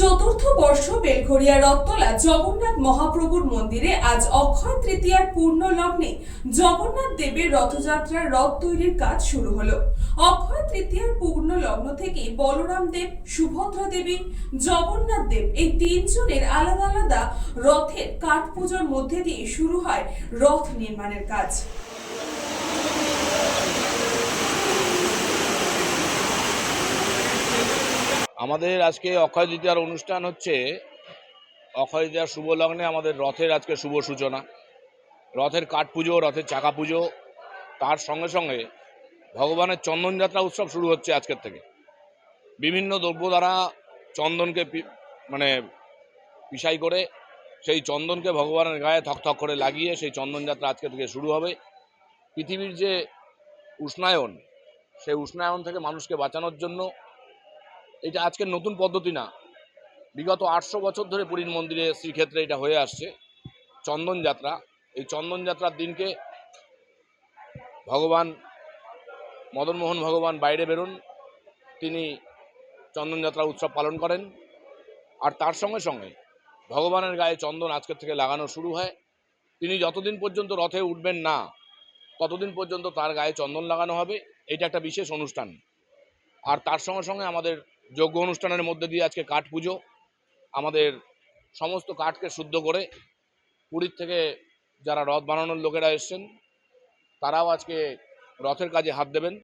চতুর্থ বর্ষ বেলঘরিয়া রত্তলা জগন্নাথ মহাপ্রভুর মন্দিরে আজ অক্ষয় তৃতীয়ার পূর্ণ লগ্নে জগন্নাথ দেবের রথযাত্রার রথ তৈরির কাজ শুরু হলো। অক্ষয় তৃতীয়ার পূর্ণ লগ্ন থেকে বলরাম দেব, সুভদ্রা দেবী, জগন্নাথ দেব এই তিনজনের আলাদা আলাদা রথের কাঠ পুজোর মধ্যে দিয়ে শুরু হয় রথ নির্মাণের কাজ। আমাদের আজকে অক্ষয় তৃতীয়ার অনুষ্ঠান হচ্ছে, অক্ষয় তৃতীয়ার শুভ লগ্নে আমাদের রথের আজকে শুভ সূচনা। রথের কাঠ পুজো, রথের চাকা পুজো, তার সঙ্গে সঙ্গে ভগবানের চন্দনযাত্রা উৎসব শুরু হচ্ছে আজকের থেকে। বিভিন্ন দ্রব্য দ্বারা চন্দনকে মানে পিসাই করে সেই চন্দনকে ভগবানের গায়ে থকথক করে লাগিয়ে সেই চন্দনযাত্রা আজকে থেকে শুরু হবে। পৃথিবীর যে উষ্ণায়ন, সেই উষ্ণায়ন থেকে মানুষকে বাঁচানোর জন্য এটা আজকের নতুন পদ্ধতি না। বিগত আটশো বছর ধরে পুরীর মন্দিরে শ্রীক্ষেত্রে এটা হয়ে আসছে। চন্দন যাত্রা। এই চন্দন যাত্রার দিনকে ভগবান, মদনমোহন ভগবান বাইরে বেরোন। তিনি চন্দনযাত্রা উৎসব পালন করেন। আর তার সঙ্গে সঙ্গে ভগবানের গায়ে চন্দন আজকের থেকে লাগানো শুরু হয়। তিনি যতদিন পর্যন্ত রথে উঠবেন না, ততদিন পর্যন্ত তার গায়ে চন্দন লাগানো হবে। এটা একটা বিশেষ অনুষ্ঠান। আর তার সঙ্গে সঙ্গে আমাদের যোগ্য অনুষ্ঠানের মধ্যে দিয়ে আজকে কাঠ পুজো। আমাদের সমস্ত কাঠকে শুদ্ধ করে পুরীর থেকে যারা রথ বানানোর লোকেরা এসছেন, তারাও আজকে রথের কাজে হাত দেবেন।